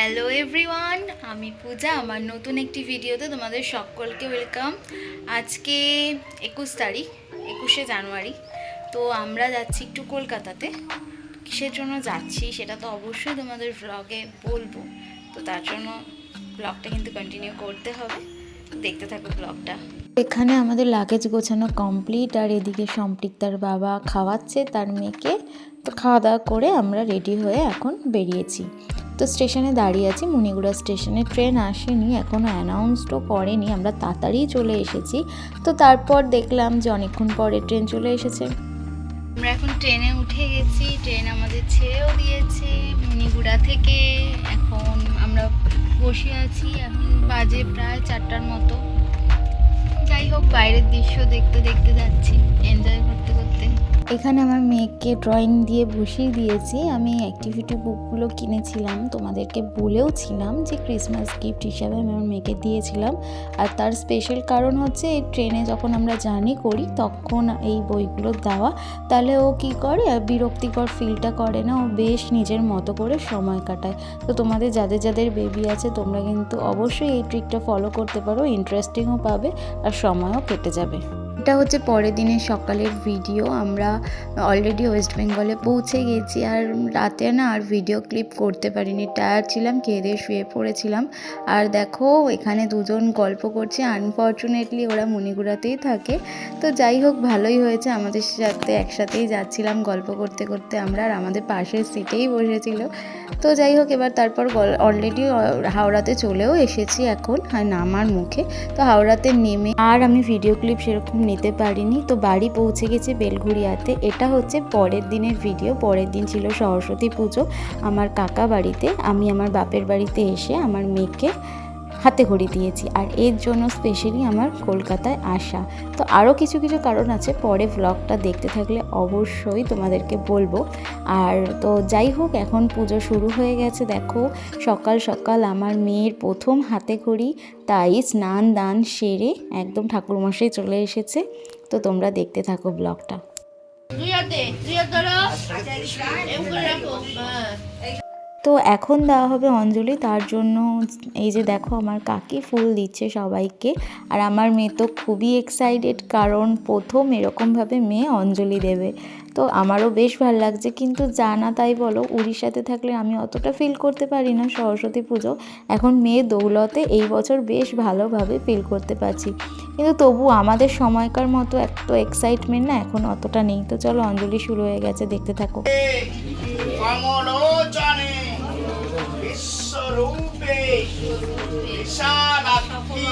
Hello everyone আমি পূজা, আমার নতুন একটি ভিডিওতে তোমাদের সকলকে ওয়েলকাম আজকে একুশ তারিখ, একুশে জানুয়ারি। তো আমরা যাচ্ছি একটু কলকাতাতে। কিসের জন্য যাচ্ছি সেটা তো অবশ্যই তোমাদের ব্লগে বলব। তো তার জন্য ব্লগটা কিন্তু কন্টিনিউ করতে হবে। দেখতে থাকো ব্লগটা এখানে আমাদের লাগেজ গোছানো কমপ্লিট আর এদিকে সম্পৃক্তার বাবা খাওয়াচ্ছে তার মেয়েকে। তো খাওয়া দাওয়া করে আমরা রেডি হয়ে এখন বেরিয়েছি। তো স্টেশনে দাঁড়িয়ে আছি। মুনিগুড়া স্টেশনে ট্রেন আসেনি এখনও অ্যানাউন্সডও করেনি। আমরা তাড়াতাড়ি চলে এসেছি। তো তারপর দেখলাম যে অনেকক্ষণ পরে ট্রেন চলে এসেছে। আমরা এখন ট্রেনে উঠে গেছি। ট্রেন আমাদের ছেড়েও দিয়েছে মণিগুড়া থেকে। এখন আমরা বসে আছি এখন বাজে প্রায় চারটার মতো। যাই হোক, বাইরের দৃশ্য দেখতে দেখতে যাচ্ছি। এনজয় করতে করতে। এখানে আমার মেয়েকে ড্রয়িং দিয়ে বসিয়ে দিয়েছি। আমি অ্যাক্টিভিটি বুকগুলো কিনেছিলাম, তোমাদেরকে বলেও ছিলাম যে ক্রিসমাস গিফট হিসাবে আমি আমার মেয়েকে দিয়েছিলাম। আর তার স্পেশাল কারণ হচ্ছে, এই ট্রেনে যখন আমরা জার্নি করি, তখন এই বইগুলো দেওয়া, তাহলে ও কি করে বিরক্তিকর ফিলটা করে না, ও বেশ নিজের মতো করে সময় কাটায়। তো তোমাদের যাদের যাদের বেবি আছে, তোমরা কিন্তু অবশ্যই এই ট্রিকটা ফলো করতে পারো ইন্টারেস্টিংও পাবে, আর সময়ও কেটে যাবে। এটা হচ্ছে পরের দিনের সকালের ভিডিও আমরা অলরেডি ওয়েস্ট বেঙ্গলে পৌঁছে গেছি আর রাতে না আর ভিডিও ক্লিপ করতে পারিনি। টায়ার ছিলাম, খেয়ে দিয়ে শুয়ে পড়েছিলাম। আর দেখো, এখানে দুজন গল্প করছে। আনফর্চুনেটলি ওরা মণিগুড়াতেই থাকে। তো যাই হোক, ভালোই হয়েছে। আমাদের সাথে একসাথেই যাচ্ছিলাম গল্প করতে করতে আমরা আর আমাদের পাশের সিটেই বসেছিল। তো যাই হোক, এবার তারপর অলরেডি হাওড়াতে চলেও এসেছি এখন। আর নামার মুখে। তো হাওড়াতে নেমে আর আমি ভিডিও ক্লিপ সেরকম নিতে পারিনি। তো বাড়ি পৌঁছে গেছে বেলঘুরিয়াতে এটা হচ্ছে পরের দিনের ভিডিও পরের দিন ছিল সরস্বতী পুজো। আমার কাকা বাড়িতে, আমি আমার বাপের বাড়িতে এসে আমার মেয়েকে হাতে ঘড়ি দিয়েছি। আর এর জন্য স্পেশালি আমার কলকাতায় আসা। তো আরও কিছু কিছু কারণ আছে, পরে ব্লগটা দেখতে থাকলে অবশ্যই তোমাদেরকে বলব। আর তো যাই হোক, এখন পুজো শুরু হয়ে গেছে, দেখো। সকাল সকাল আমার মেয়ের প্রথম হাতে ঘড়ি, তাই স্নান, দান সেরে একদম ঠাকুরমশাই চলে এসেছে। তো তোমরা দেখতে থাকো ব্লগটা তো এখন দেওয়া হবে অঞ্জলি, তার জন্য এই যে দেখো আমার কাকি ফুল দিচ্ছে সবাইকে। আর আমার মেয়ে তো খুবই এক্সাইটেড কারণ প্রথম এরকমভাবে মেয়ে অঞ্জলি দেবে। তো আমারও বেশ ভালো লাগছে, কিন্তু জানা তাই বলো উড়িষ্যাতে থাকলে আমি অতটা ফিল করতে পারি না সরস্বতী পুজো। এখন মেয়ে দৌলতে এই বছর বেশ ভালোভাবে ফিল করতে পারছি। কিন্তু তবু আমাদের সময়কার মতো এত এক্সাইটমেন্ট না এখন অতটা নেই। তো চলো অঞ্জলি শুরু হয়ে গেছে, দেখতে থাকো। বিশ্বরূপে বিশালাক্ষী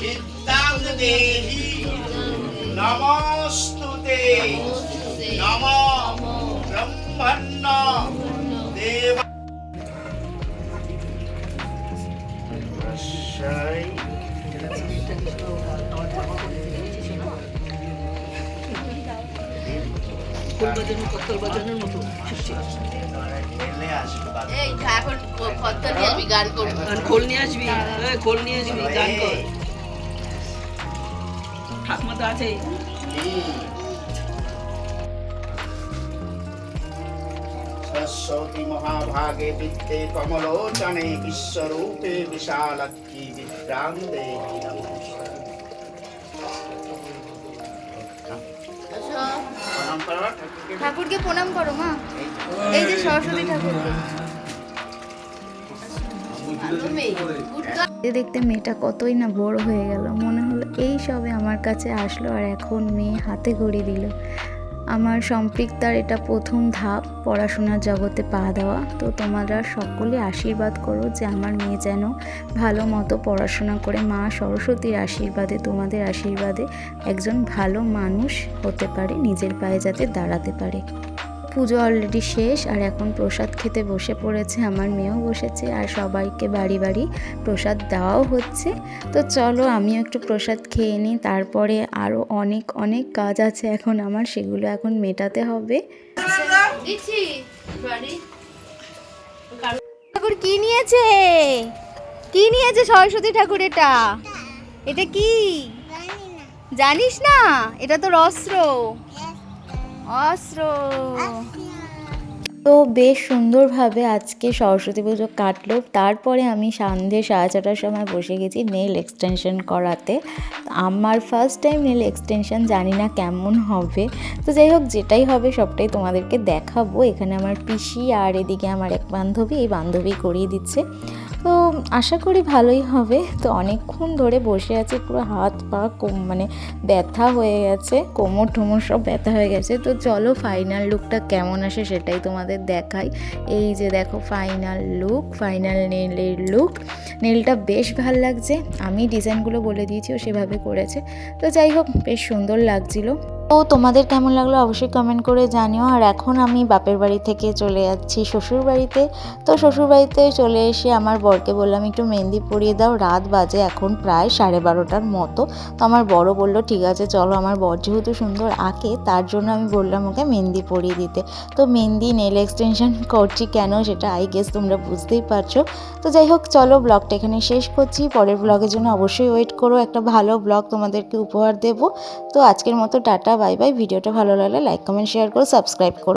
চিত্তাং দেহি নমস্তুতে নম ব্রহ্মণ্য দেব রস্যই খেলে আশীর্বাদ এই হ্যাঁ। সরস্বতী মহাভাগে বিত্তে কমলোচনে বিশ্বরূপে বিশালাক্ষী বিভ্রান্তে ঠাকুরকে প্রণাম করো মা। এই যে সরস্বতী ঠাকুরকে দেখতে মেয়েটা কতই না বড় হয়ে গেল। মনে হলো এই সবে আমার কাছে আসলো আর এখন মেয়ে হাতে ঘড়ি দিল। আমার সম্পৃক্তার এটা প্রথম ধাপ, পড়াশোনার জগতে পা দেওয়া। তো তোমরা সকলে আশীর্বাদ করো যে আমার মেয়ে যেন ভালো মতো পড়াশোনা করে। মা সরস্বতীর আশীর্বাদে, তোমাদের আশীর্বাদে একজন ভালো মানুষ হতে পারে, নিজের পায়ে যাতে দাঁড়াতে পারে। পুজো অলরেডি শেষ আর এখন প্রসাদ খেতে বসে পড়েছে আমার মেয়েও বসেছে আর সবাইকে বাড়ি বাড়ি প্রসাদ দেওয়াও হচ্ছে। তো চলো আমিও একটু প্রসাদ খেয়ে নিই তারপরে আরও অনেক অনেক কাজ আছে এখন আমার সেগুলো এখন মেটাতে হবে। ঠাকুর কি নিয়েছে? কি নিয়েছে সরস্বতী ঠাকুর এটা এটা কি জানিস না? এটা তোর অস্ত্র। অস্ত্র। তো বেশ সুন্দরভাবে আজকে সরস্বতী পুজো কাটলো। তারপরে আমি সন্ধ্যে সাড়ে ছটার সময় বসে গেছি নেল এক্সটেনশন করাতে। আমার ফার্স্ট টাইম নেল এক্সটেনশন জানি না কেমন হবে। তো যাই হোক, যেটাই হবে সবটাই তোমাদেরকে দেখাবো। এখানে আমার পিসি আর এদিকে আমার এক বান্ধবী, এই বান্ধবী করিয়ে দিচ্ছে। তো আশা করি ভালোই হবে। তো অনেকক্ষণ ধরে বসে আছি, পুরো হাত পা মানে ব্যথা হয়ে গেছে, কোমর টোমর সব ব্যথা হয়ে গেছে। তো চলো ফাইনাল লুকটা কেমন আসে সেটাই তোমাদের দেখাই। এই যে দেখো ফাইনাল লুক ফাইনাল নেলের লুক নেলটা বেশ ভালো লাগছে, আমি ডিজাইনগুলো বলে দিয়েছি, ও সেভাবে করেছে। তো যাই হোক, বেশ সুন্দর লাগছিল। তো তোমাদের কেমন লাগল অবশ্যই কমেন্ট করে জানিও। আর এখন আমি বাপের বাড়ি থেকে চলে যাচ্ছি শ্বশুর বাড়িতে। তো শ্বশুর বাড়িতে চলে এসে আমার বরকে বললাম, একটু মেহেন্দি পরিয়ে দাও, রাত বাজে এখন প্রায় সাড়ে বারোটার মতো। তো আমার বড় বলল, ঠিক আছে, চলো। আমার বর যেহেতু সুন্দর আঁকে, তার জন্য আমি বললাম ওকে মেহেন্দি পরিয়ে দিতে। তো মেহেন্দি নেল এক্সটেনশন করছি কেন সেটা আই গেস তোমরা বুঝতেই পারছ। তো যাই হোক, চলো ব্লগটা এখানে শেষ করছি। পরের ব্লগের জন্য অবশ্যই ওয়েট করো। একটা ভালো ব্লগ তোমাদেরকে উপহার দেবো। তো আজকের মতো টাটা বাই বাই। ভিডিওটা ভালো লাগলে লাইক কমেন্ট শেয়ার করো সাবস্ক্রাইব করো।